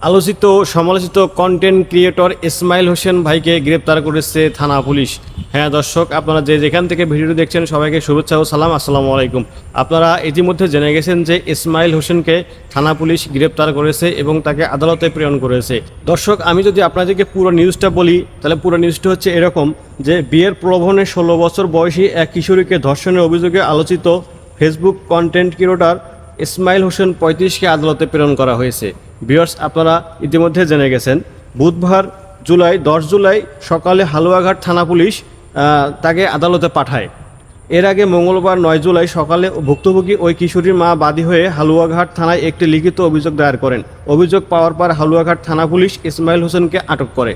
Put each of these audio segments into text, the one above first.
আলোচিত সমালোচিত content creator Ismail Hossain ভাইকে গ্রেপ্তার করেছে থানা পুলিশ। হ্যাঁ দর্শক, আপনারা যে যেখান থেকে ভিডিওটি দেখছেন, সবাইকে শুভেচ্ছা ও সালাম। আসসালামু আলাইকুম। আপনারা ইতিমধ্যে জেনে গেছেন যে ইসমাইল হোসেনকে থানা পুলিশ গ্রেপ্তার করেছে এবং তাকে আদালতে প্রেরণ করেছে। দর্শক, আমি যদি আপনাদেরকে পুরো নিউজটা বলি, তাহলে পুরো নিউজটা হচ্ছে এরকম যে বিয়ের প্রলোভনে ষোলো বছর বয়সী এক কিশোরীকে ধর্ষণের অভিযোগে আলোচিত Facebook content creator Ismail Hossain পঁয়ত্রিশকে আদালতে প্রেরণ করা হয়েছে। বিয়ার্স আপনারা ইতিমধ্যে জেনে গেছেন, বুধবার জুলাই, দশ জুলাই সকালে হালুয়াঘাট থানা পুলিশ তাকে আদালতে পাঠায়। এর আগে মঙ্গলবার নয় জুলাই সকালে ভুক্তভোগী ওই কিশোরীর মা বাদী হয়ে হালুয়াঘাট থানায় একটি লিখিত অভিযোগ দায়ের করেন। অভিযোগ পাওয়ার পর হালুয়াঘাট থানা পুলিশ ইসমাইল হোসেনকে আটক করে।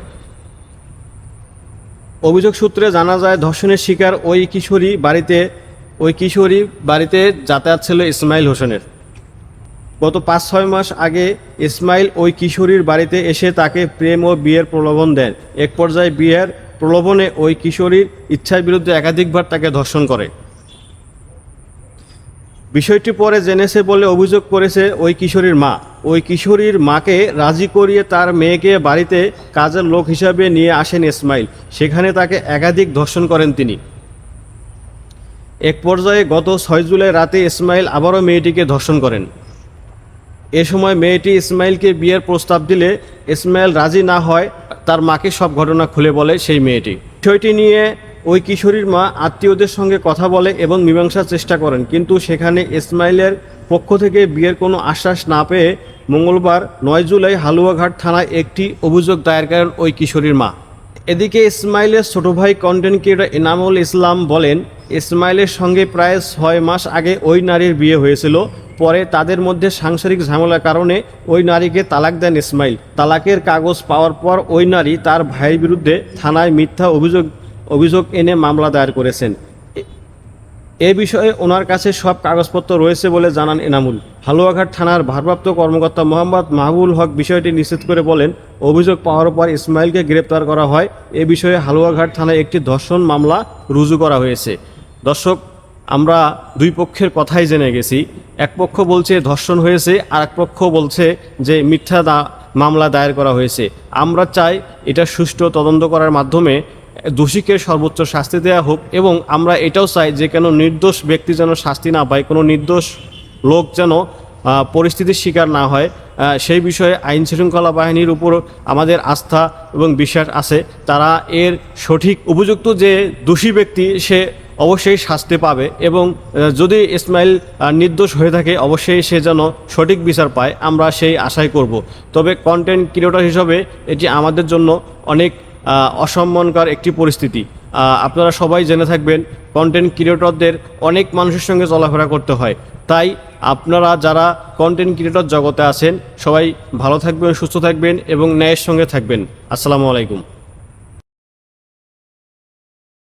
অভিযোগ সূত্রে জানা যায়, ধর্ষণের শিকার ওই কিশোরী বাড়িতে, ওই কিশোরী বাড়িতে যাতায়াত ছিল ইসমাইল হোসেনের। গত পাঁচ, ছয় মাস আগে ইসমাইল ওই কিশোরীর বাড়িতে এসে তাকে প্রেম ও বিয়ের প্রলোভন দেন। এক পর্যায়ে বিয়ের প্রলোভনে ওই কিশোরীর ইচ্ছার বিরুদ্ধে একাধিকবার তাকে ধর্ষণ করে। বিষয়টি পরে জেনেছে বলে অভিযোগ করেছে ওই কিশোরীর মা। ওই কিশোরীর মাকে রাজি করিয়ে তার মেয়েকে বাড়িতে কাজের লোক হিসাবে নিয়ে আসেন ইসমাইল। সেখানে তাকে একাধিক ধর্ষণ করেন তিনি। এক পর্যায়ে গত ছয় জুলাই রাতে ইসমাইল আবারও মেয়েটিকে ধর্ষণ করেন। এ সময় মেয়েটি ইসমাইলকে বিয়ের প্রস্তাব দিলে ইসমাইল রাজি না হয়, তার মাকে সব ঘটনা খুলে বলে সেই মেয়েটি। বিষয়টি নিয়ে ওই কিশোরীর মা আত্মীয়দের সঙ্গে কথা বলে এবং মীমাংসার চেষ্টা করেন, কিন্তু সেখানে ইসমাইলের পক্ষ থেকে বিয়ের কোনো আশ্বাস না পেয়ে মঙ্গলবার নয় জুলাই হালুয়াঘাট থানায় একটি অভিযোগ দায়ের করেন ওই কিশোরীর মা। এদিকে ইসমাইলের ছোট ভাই কন্টেন্ট ক্রিয়েটর ইনামুল ইসলাম বলেন, ইসমাইলের সঙ্গে প্রায় ছয় মাস আগে ওই নারীর বিয়ে হয়েছিল। পরে তাদের মধ্যে সাংসারিক ঝামেলার কারণে ওই নারীকে তালাক দেন ইসমাইল। তালাকের কাগজ পাওয়ার পর ওই নারী তার ভাইয়ের বিরুদ্ধে থানায় মিথ্যা অভিযোগ অভিযোগ এনে মামলা দায়ের করেছেন। এ- বিষয়ে ওনার কাছে সব কাগজপত্র রয়েছে বলে জানান এনামুল। হালুয়াঘাট থানার ভারপ্রাপ্ত কর্মকর্তা মোহাম্মদ মাহবুল হক বিষয়টি নিশ্চিত করে বলেন, অভিযোগ পাওয়ার পর ইসমাইলকে গ্রেপ্তার করা হয়। এ বিষয়ে হালুয়াঘাট থানায় একটি ধর্ষণ মামলা রুজু করা হয়েছে। দর্শক আমরা দুই পক্ষের কথাই জেনে গেছি। এক পক্ষ বলছে ধর্ষণ হয়েছে আর এক পক্ষ বলছে যে মিথ্যা মামলা দায়ের করা হয়েছে। আমরা চাই এটা সুষ্ঠু তদন্ত করার মাধ্যমে দোষীকে সর্বোচ্চ শাস্তি দেওয়া হোক এবং আমরা এটাও চাই যে কেন নির্দোষ ব্যক্তি যেন শাস্তি না পায়, কোনো নির্দোষ লোক যেন পরিস্থিতির শিকার না হয়। সেই বিষয়ে আইন শৃঙ্খলা বাহিনীর উপর আমাদের আস্থা এবং বিশ্বাস আছে। তারা এর সঠিক, উপযুক্ত যে দোষী ব্যক্তি সে অবশ্যই শাস্তি পাবে এবং যদি ইসমাইল নির্দোষ হয়ে থাকে, অবশ্যই সে যেন সঠিক বিচার পায়, আমরা সেই আশাই করব। তবে কন্টেন্ট ক্রিয়েটর হিসেবে এটি আমাদের জন্য অনেক অসম্মানকর একটি পরিস্থিতি। আপনারা সবাই জেনে থাকবেন কন্টেন্ট ক্রিয়েটরদের অনেক মানুষের সঙ্গে চলাফেরা করতে হয়। তাই আপনারা যারা কন্টেন্ট ক্রিয়েটর জগতে আছেন, সবাই ভালো থাকবেন, সুস্থ থাকবেন এবং ন্যায়ের সঙ্গে থাকবেন। আসসালামু আলাইকুম।